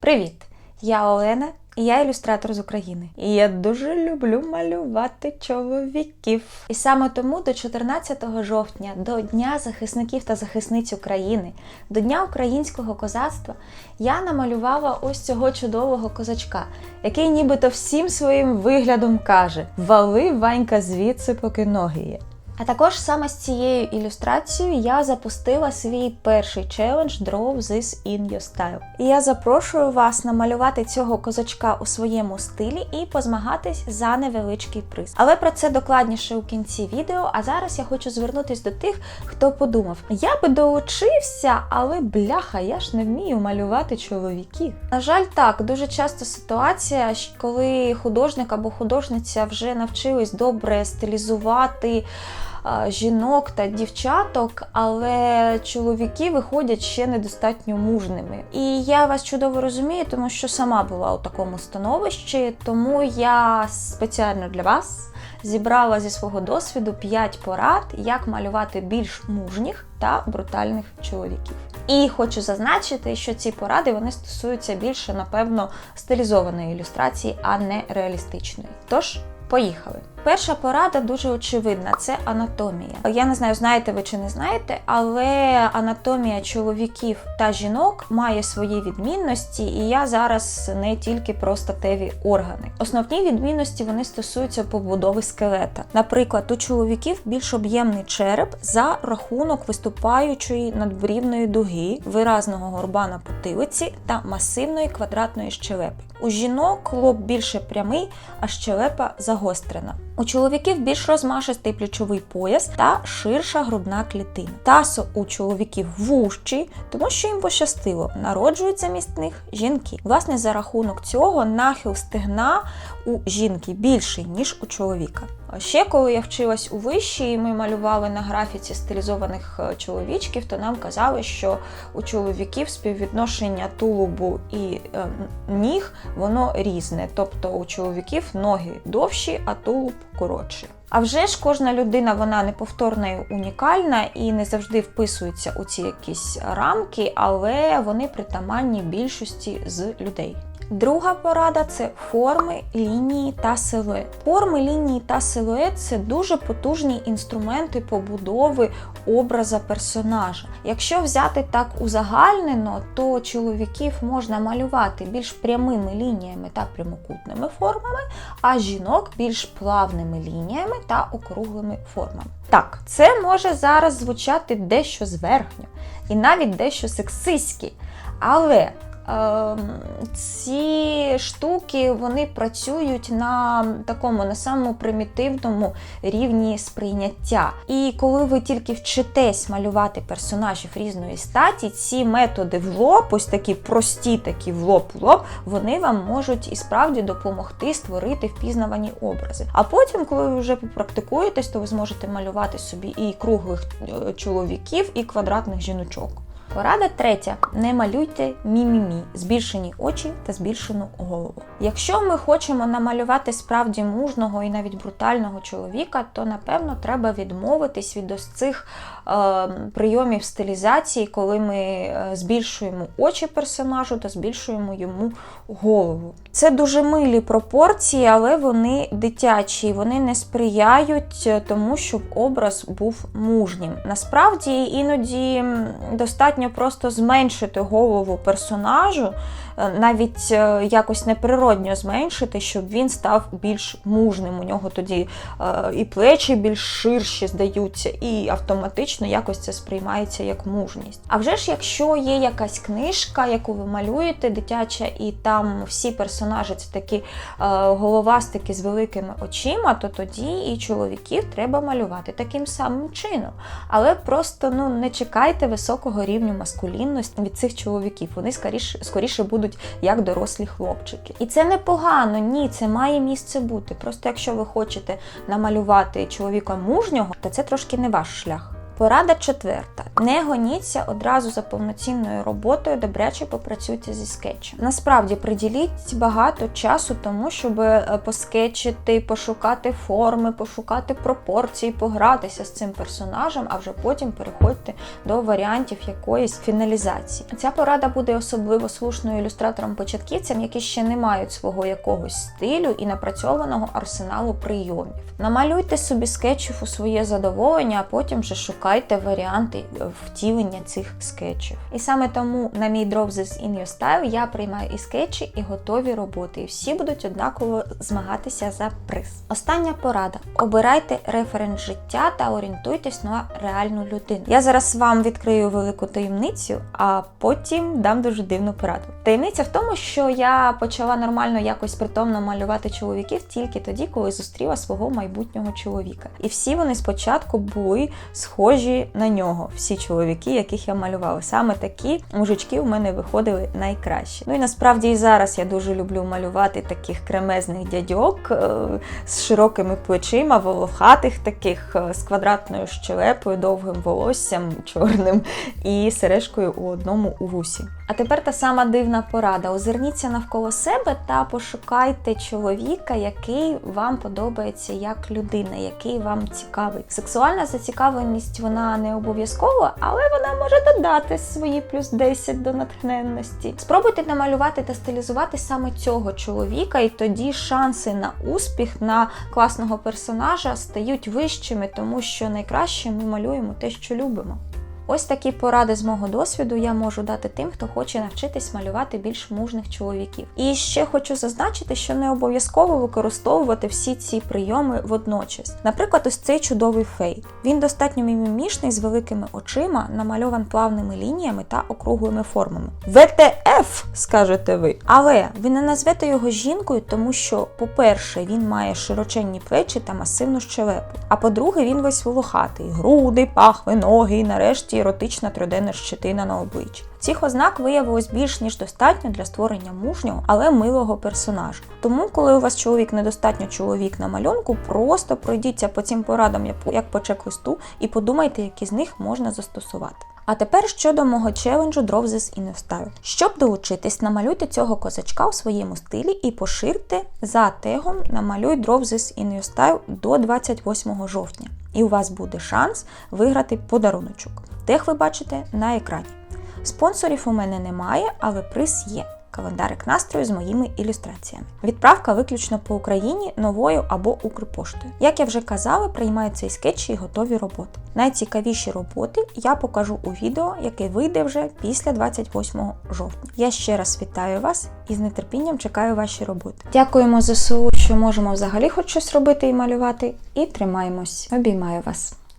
Привіт! Я Олена, і я ілюстратор з України. І я дуже люблю малювати чоловіків. І саме тому до 14 жовтня, до Дня захисників та захисниць України, до Дня українського козацтва, я намалювала ось цього чудового козачка, який нібито всім своїм виглядом каже: Вали Ванька звідси, поки ноги є. А також саме з цією ілюстрацією я запустила свій перший челендж Draw This in Your Style. І я запрошую вас намалювати цього козачка у своєму стилі і позмагатись за невеличкий приз. Але про це докладніше у кінці відео. А зараз я хочу звернутися до тих, хто подумав: я би долучився, але бляха, я ж не вмію малювати чоловіків. На жаль, так дуже часто ситуація, коли художник або художниця вже навчились добре стилізувати жінок та дівчаток, але чоловіки виходять ще недостатньо мужними. І я вас чудово розумію, тому що сама була у такому становищі, тому я спеціально для вас. Зібрала зі свого досвіду 5 порад, як малювати більш мужніх та брутальних чоловіків. І хочу зазначити, що ці поради вони стосуються більше, напевно, стилізованої ілюстрації, а не реалістичної. Тож, поїхали. Перша порада дуже очевидна це анатомія. Я не знаю, знаєте ви чи не знаєте, але анатомія чоловіків та жінок має свої відмінності, і я зараз не тільки про статеві органи. Основні відмінності вони стосуються побудови скелета. Наприклад, у чоловіків більш об'ємний череп за рахунок виступаючої надбрівної дуги, виразного горба на потилиці та масивної квадратної щелепи. У жінок лоб більше прямий, а щелепа загострена. У чоловіків більш розмашистий плечовий пояс та ширша грудна клітина. Тасо у чоловіків вужчий, тому що їм пощастило, народжуються міст них жінки. Власне, за рахунок цього нахил стегна у жінки більший, ніж у чоловіка. Ще коли я вчилась у виші, і ми малювали на графіці стилізованих е, чоловічків, то нам казали, що у чоловіків співвідношення тулубу і е, ніг воно різне. Тобто у чоловіків ноги довші, а тулуб коротший. А вже ж кожна людина вона неповторна і унікальна і не завжди вписується у ці якісь рамки, але вони притаманні більшості з людей. Друга порада це форми, лінії та силует. Форми, лінії та силует це дуже потужні інструменти побудови образа персонажа. Якщо взяти так узагальнено, то чоловіків можна малювати більш прямими лініями та прямокутними формами, а жінок більш плавними лініями та округлими формами. Так, це може зараз звучати дещо зверхньо і навіть дещо сексистськи, але ці штуки вони працюють на такому на самому примітивному рівні сприйняття. І коли ви тільки вчитесь малювати персонажів різної статі, ці методи в лоб, ось такі прості, такі в лоб в лоб, вони вам можуть і справді допомогти створити впізнавані образи. А потім, коли ви вже попрактикуєтесь, то ви зможете малювати собі і круглих е, чоловіків, і квадратних жіночок. Порада третя: не малюйте мімімі, збільшені очі та збільшену голову. Якщо ми хочемо намалювати справді мужного і навіть брутального чоловіка, то напевно треба відмовитись від ось цих прийомів стилізації, коли ми е, збільшуємо очі персонажу та збільшуємо йому голову. Це дуже милі пропорції, але вони дитячі, вони не сприяють е, тому, щоб образ був мужнім. Насправді іноді достатньо просто зменшити голову персонажу, е, навіть е, якось неприродньо зменшити, щоб він став більш мужним. У нього тоді е, і плечі більш ширші здаються, і автоматично якось це сприймається як мужність. А вже ж, якщо є якась книжка, яку ви малюєте, дитяча, і там всі персонажі це такі головастики з великими очима, то тоді і чоловіків треба малювати таким самим чином. Але просто ну не чекайте високого рівню маскулінності від цих чоловіків. Вони скоріше, скоріше будуть як дорослі хлопчики. І це непогано, ні, це має місце бути. Просто якщо ви хочете намалювати чоловіка мужнього, то це трошки не ваш шлях. Порада четверта: не гоніться одразу за повноцінною роботою, добряче попрацюйте зі скетчем. Насправді приділіть багато часу тому, щоб е, поскетчити, пошукати форми, пошукати пропорції, погратися з цим персонажем, а вже потім переходьте до варіантів якоїсь фіналізації. Ця порада буде особливо слушною ілюстраторам-початківцям, які ще не мають свого якогось стилю і напрацьованого арсеналу прийомів. Намалюйте собі скетчів у своє задоволення, а потім вже шукайте варіанти е, втілення цих скетчів. І саме тому на мій Draw This in Your Style я приймаю і скетчі, і готові роботи. І всі будуть однаково змагатися за приз. Остання порада: обирайте референс життя та орієнтуйтесь на реальну людину. Я зараз вам відкрию велику таємницю, а потім дам дуже дивну пораду. Таємниця в тому, що я почала нормально якось притомно малювати чоловіків тільки тоді, коли зустріла свого майбутнього чоловіка. І всі вони спочатку були схожі на нього. Всі чоловіки, яких я малювала. Саме такі мужички у мене виходили найкраще. Ну і насправді і зараз я дуже люблю малювати таких кремезних дядьок е, з широкими плечима, волохатих таких е, з квадратною щелепою, довгим волоссям чорним і сережкою у одному у вусі. А тепер та сама дивна порада: озирніться навколо себе та пошукайте чоловіка, який вам подобається як людина, який вам цікавий. Сексуальна зацікавленість вона не обов'язкова, але вона може додати свої плюс 10 до натхненності. Спробуйте намалювати та стилізувати саме цього чоловіка, і тоді шанси на успіх, на класного персонажа стають вищими, тому що найкраще ми малюємо те, що любимо. Ось такі поради з мого досвіду я можу дати тим, хто хоче навчитись малювати більш мужних чоловіків. І ще хочу зазначити, що не обов'язково використовувати всі ці прийоми водночас. Наприклад, ось цей чудовий фей. Він достатньо мімімішний з великими очима, намальован плавними лініями та округлими формами. ВТФ, скажете ви. Але ви не назвете його жінкою, тому що, по-перше, він має широченні плечі та масивну щелепу. А по-друге, він весь волохатий, груди, пахви, ноги і нарешті еротична триденна щетина на обличчі. Цих ознак виявилось більш ніж достатньо для створення мужнього, але милого персонажа. Тому, коли у вас чоловік недостатньо чоловік на малюнку, просто пройдіться по цим порадам як по- чек-листу і подумайте, які з них можна застосувати. А тепер щодо мого челенджу Draw This in Your Style. Щоб долучитись, намалюйте цього козачка у своєму стилі і поширте за тегом намалюй Draw This in до 28 жовтня. І у вас буде шанс виграти подаруночок. Тех ви бачите на екрані. Спонсорів у мене немає, але приз є. Календарик настрою з моїми ілюстраціями. Відправка виключно по Україні новою або Укрпоштою. Як я вже казала, приймаються і скетчі і готові роботи. Найцікавіші роботи я покажу у відео, яке вийде вже після 28 жовтня. Я ще раз вітаю вас і з нетерпінням чекаю ваші роботи. Дякуємо ЗСУ, що можемо взагалі хоч щось робити і малювати. І тримаємось. Обіймаю вас.